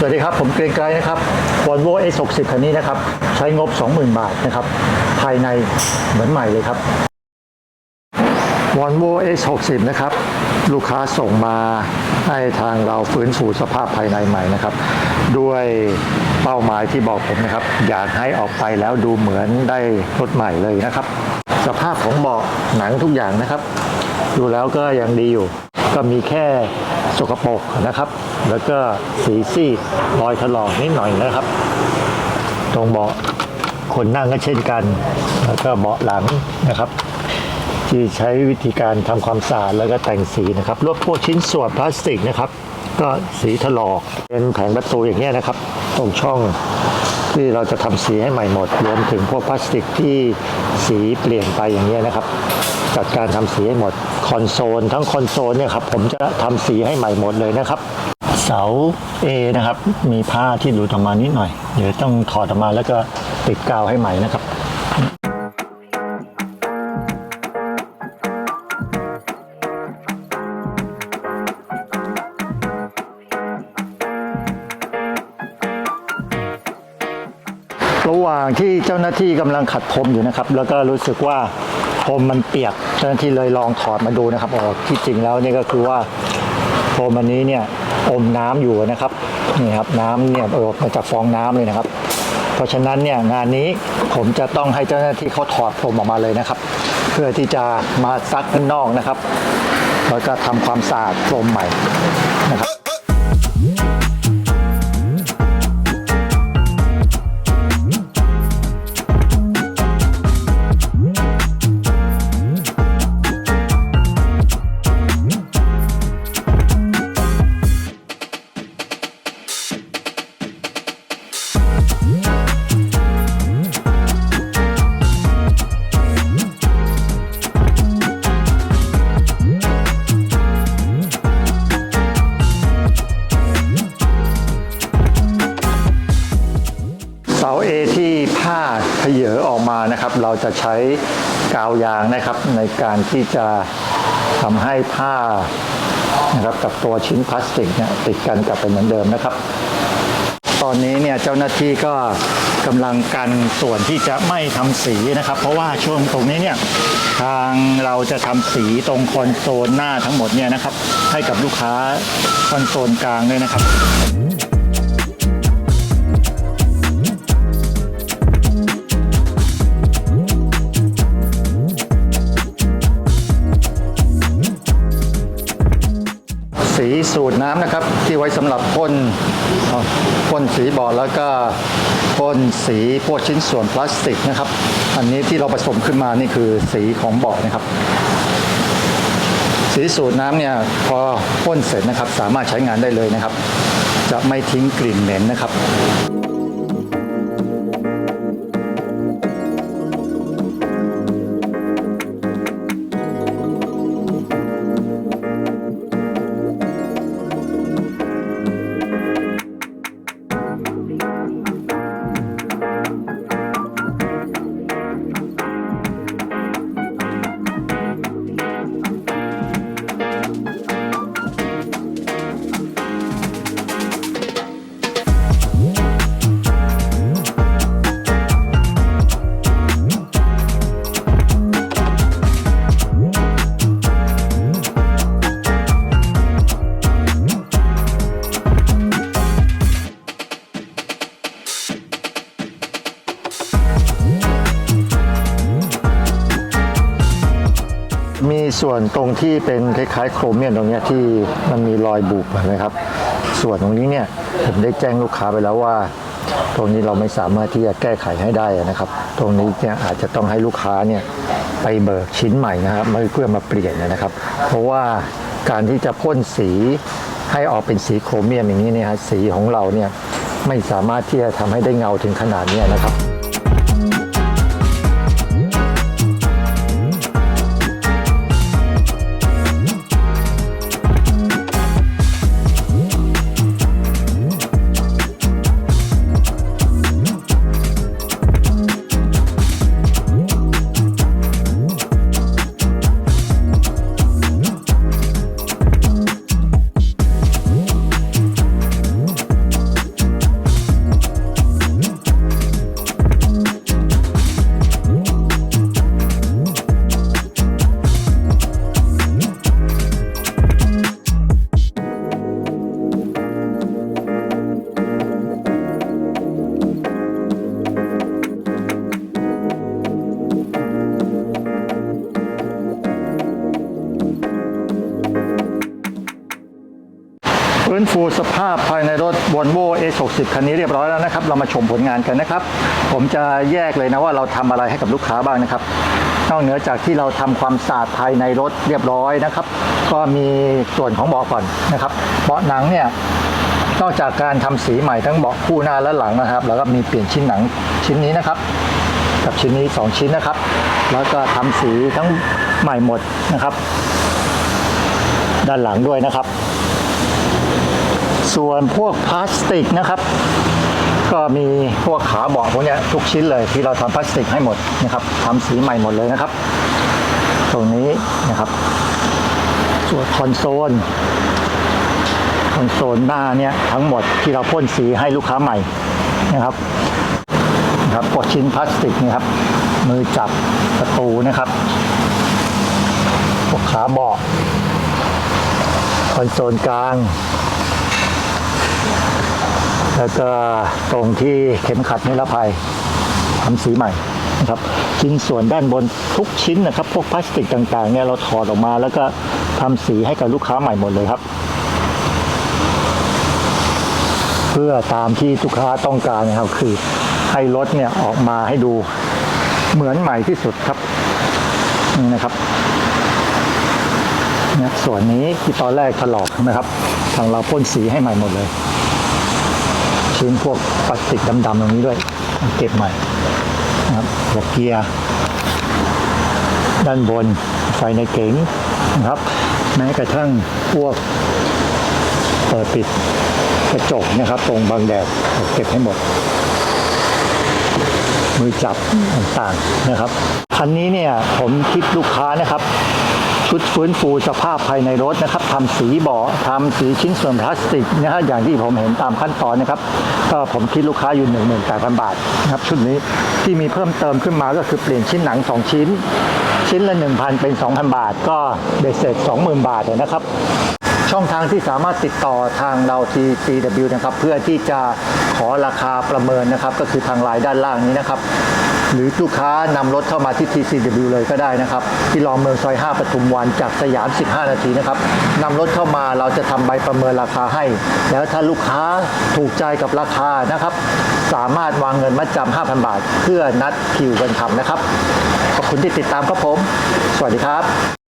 สวัสดีครับ ผมเกรียงไกรนะครับ Volvo S60 คันนี้นะครับ ใช้งบ 20,000 บาทนะครับ ภายในเหมือนใหม่เลยครับ Volvo S60 นะครับ ลูกค้าส่งมาให้ทางเราฟื้นฟูสภาพภายในใหม่นะครับ ด้วยเป้าหมายที่บอกผมนะครับ อยากให้ออกไปแล้วดูเหมือนได้รถใหม่เลยนะครับ สภาพของเบาะหนังทุกอย่างนะครับ ดูแล้วก็ยังดีอยู่ ก็มีแค่ สกปรกนะครับ แล้วก็สีซีดรอยถลอกนิดหน่อยนะครับ ตรงเบาะคนนั่งก็เช่นกัน แล้วก็เบาะหลังนะครับที่ใช้วิธีการทำความสะอาดแล้วก็แต่งสีนะครับรวบพวกชิ้นส่วนพลาสติกนะครับ ก็สีถลอกเป็นแผงประตูอย่างเงี้ยนะครับ ตรงช่อง ที่เราจะทำสีให้ใหม่หมด รวมถึงพวกพลาสติกที่สีเปลี่ยนไปอย่างเงี้ยนะครับ จัดการทำสีให้หมดคอนโซลทั้งคอนโซลเนี่ยครับผมจะทำสีให้ใหม่หมดเลยนะครับเสา A นะครับ มีผ้าที่หลุดออกมานิดหน่อย เดี๋ยวต้องถอดออกมาแล้วก็ติดกาวให้ใหม่นะครับ ระหว่างที่เจ้าหน้าที่กำลังขัดพรมอยู่นะครับ แล้วก็รู้สึกว่าพรมมันเปียก เจ้าหน้าที่เลยลองถอดมาดูนะครับอ๋อที่จริงแล้วนี่ก็คือว่าพรมอันนี้เนี่ยอมน้ำอยู่นะครับนี่ครับน้ำเนี่ยออกมาจากฟองน้ำเลยนะครับ เพราะฉะนั้นเนี่ยงานนี้ผมจะต้องให้เจ้าหน้าที่เขาถอดพรมออกมาเลยนะครับ เพื่อที่จะมาซักข้างนอกนะครับแล้วก็ทำความสะอาดพรมใหม่นะครับ ที่ผ้าเพเยอออกมานะครับ เราจะใช้กาวยางนะครับ ในการที่จะทำให้ผ้านะครับกับตัวชิ้นพลาสติกเนี่ยติดกันกลับไปเหมือนเดิมนะครับ ตอนนี้เนี่ยเจ้าหน้าที่ก็กำลังกันส่วนที่จะไม่ทำสีนะครับ เพราะว่าช่วงตรงนี้เนี่ยทางเราจะทำสีตรงคอนโซลหน้าทั้งหมดเนี่ยนะครับ ให้กับลูกค้าคอนโซลกลางด้วยนะครับ สีสูตรน้ำนะครับ ที่ไว้สำหรับพ่นพ่นสีบอร์ดแล้วก็พ่นสีพวกชิ้นส่วนพลาสติกนะครับ อันนี้ที่เราผสมขึ้นมานี่คือสีของบอร์ดนะครับ สีสูตรน้ำเนี่ยพอพ่นเสร็จนะครับ สามารถใช้งานได้เลยนะครับ จะไม่ทิ้งกลิ่นเหม็นนะครับ มีส่วนตรงที่เป็นคล้ายๆโครเมียมตรงนี้ที่มันมีรอยบุบเห็นไหมครับ ส่วนตรงนี้เนี่ยผมได้แจ้งลูกค้าไปแล้วว่า ตรงนี้เราไม่สามารถที่จะแก้ไขให้ได้นะครับ ตรงนี้เนี่ยอาจจะต้องให้ลูกค้าเนี่ยไปเบิกชิ้นใหม่นะครับมาเพื่อมาเปลี่ยนนะครับ เพราะว่าการที่จะพ่นสีให้ออกเป็นสีโครเมียมอย่างนี้เนี่ยสีของเราเนี่ยไม่สามารถที่จะทำให้ได้เงาถึงขนาดนี้นะครับ ฟูสภาพภายในรถ Volvo S60 คันนี้เรียบร้อยแล้วนะครับ เรามาชมผลงานกันนะครับ ผมจะแยกเลยนะว่าเราทำอะไรให้กับลูกค้าบ้างนะครับ นอกเหนือจากที่เราทำความสะอาดภายในรถเรียบร้อยนะครับ ก็มีส่วนของเบาะก่อนนะครับ เบาะหนังเนี่ยนอกจากการทำสีใหม่ทั้งเบาะคู่หน้าและหลังนะครับ แล้วก็มีเปลี่ยนชิ้นหนังชิ้นนี้นะครับ กับชิ้นนี้ 2 ชิ้นนะครับ แล้วก็ทำสีทั้งใหม่หมดนะครับ ด้านหลังด้วยนะครับ ส่วนพวกพลาสติกนะครับ ก็มีพวกขาเบาะพวกนี้ทุกชิ้นเลยที่เราทำพลาสติกให้หมดนะครับทำสีใหม่หมดเลยนะครับ ตรงนี้นะครับส่วนคอนโซลคอนโซลหน้าเนี่ยทั้งหมดที่เราพ่นสีให้ลูกค้าใหม่นะครับนะครับพวกชิ้นพลาสติกนะครับ มือจับประตูนะครับพวกขาเบาะคอนโซลกลาง แล้วก็ตรงที่เข็มขัดนิรภัยทำสีใหม่นะครับชิ้นส่วนด้านบนทุกชิ้นนะครับ พวกพลาสติกต่างๆเนี่ยเราถอดออกมา แล้วก็ทำสีให้กับลูกค้าใหม่หมดเลยครับ เพื่อตามที่ลูกค้าต้องการนะครับคือให้รถเนี่ยออกมาให้ดูเหมือนใหม่ที่สุดครับนี่นะครับเนี่ยส่วนนี้ที่ตอนแรกถลอกนะครับ ทางเราพ่นสีให้ใหม่หมดเลย ชิ้นพวกพลาสติกดำๆตรงนี้ด้วย เก็บใหม่นะครับหัวเกียร์ ด้านบนไฟในเก๋งนะครับ แม้กระทั่งพวกเปิดปิดกระจกนะครับ ตรงบางแดดเก็บให้หมด มือจับต่างๆนะครับคันนี้เนี่ยผมคิดลูกค้านะครับ ชุดฟื้นฟูสภาพภายในรถนะครับทำสีเบาะทำสีชิ้นส่วนพลาสติกนะฮะอย่างที่ผมเห็นตามขั้นตอนนะครับก็ผมคิดลูกค้าอยู่ 1 8 0 0 0 บาทนะครับชุดนี้ที่มีเพิ่มเติมขึ้นมาก็คือเปลี่ยนชิ้นหนัง 2 ชิ้น ชิ้นละ 1,000 เป็น 2,000 บาท ก็เบสเสร็จ 20,000 บาทเลยนะครับช่องทางที่สามารถติดต่อทางเรา TCW นะครับ เพื่อที่จะขอราคาประเมินนะครับ ก็คือทางไลน์ด้านล่างนี้นะครับ หรือลูกค้านำรถเข้ามาที่ TCW เลยก็ได้นะครับ ที่รอเมืองซอย 5ปทุมวันจากสยาม 15 นาทีนะครับนำรถเข้ามาเราจะทำใบประเมินราคาให้ แล้วถ้าลูกค้าถูกใจกับราคานะครับ สามารถวางเงินมัดจำ5,000 บาท เพื่อนัดคิวกันทำนะครับ ขอบคุณที่ติดตามครับผม สวัสดีครับ